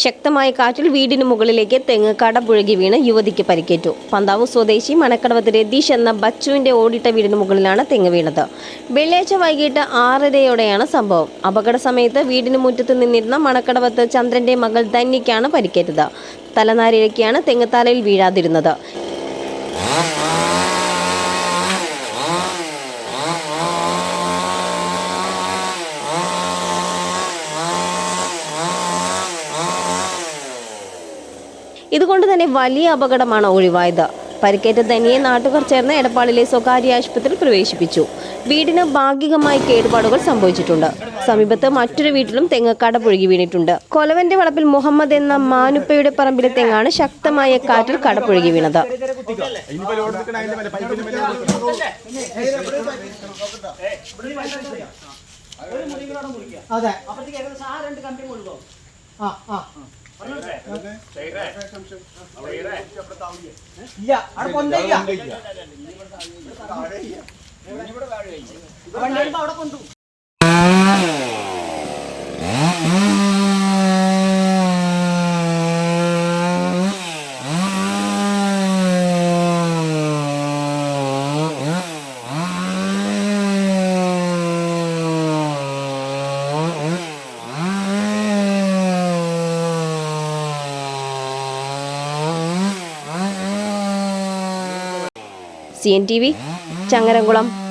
ശക്തമായ കാറ്റിൽ വീടിന് മുകളിലേക്ക് തെങ്ങ് കടപുഴകി വീണ് യുവതിക്ക് പരിക്കേറ്റു. പന്താവ് സ്വദേശി മണക്കടവത്ത് രതീഷ് എന്ന ബച്ചുവിന്റെ ഓടിട്ട വീടിന് മുകളിലാണ് തെങ്ങ് വീണത്. വെള്ളിയാഴ്ച വൈകിട്ട് ആറരയോടെയാണ് സംഭവം. അപകട സമയത്ത് വീടിന് മുറ്റത്ത് നിന്നിരുന്ന മണക്കടവത്ത് ചന്ദ്രന്റെ മകൾ ധന്യയ്ക്കാണ് പരിക്കേറ്റത്. തലനാരിഴയ്ക്കാണ് തെങ്ങ് തലയിൽ വീഴാതിരുന്നത്. ഇതുകൊണ്ട് തന്നെ വലിയ അപകടമാണ് ഒഴിവായത്. പരിക്കേറ്റ ധനിയെ നാട്ടുകാർ ചേർന്ന് എടപ്പാളിലെ സ്വകാര്യ ആശുപത്രിയിൽ പ്രവേശിപ്പിച്ചു. വീടിന് ഭാഗികമായി കേടുപാടുകൾ സംഭവിച്ചിട്ടുണ്ട്. സമീപത്ത് മറ്റൊരു വീട്ടിലും തെങ്ങ് കടപുഴുകി വീണിട്ടുണ്ട്. കൊലവന്റെ വളപ്പിൽ മുഹമ്മദ് എന്ന മാനുപ്പയുടെ പറമ്പിലെ തെങ്ങാണ് ശക്തമായ കാറ്റിൽ കടപുഴുകി വീണത്. അതെ. ആ രണ്ട് കമ്പി ആ ആ. ഇല്ല അവിടെ കൊണ്ടു C N T V Changaramkulam.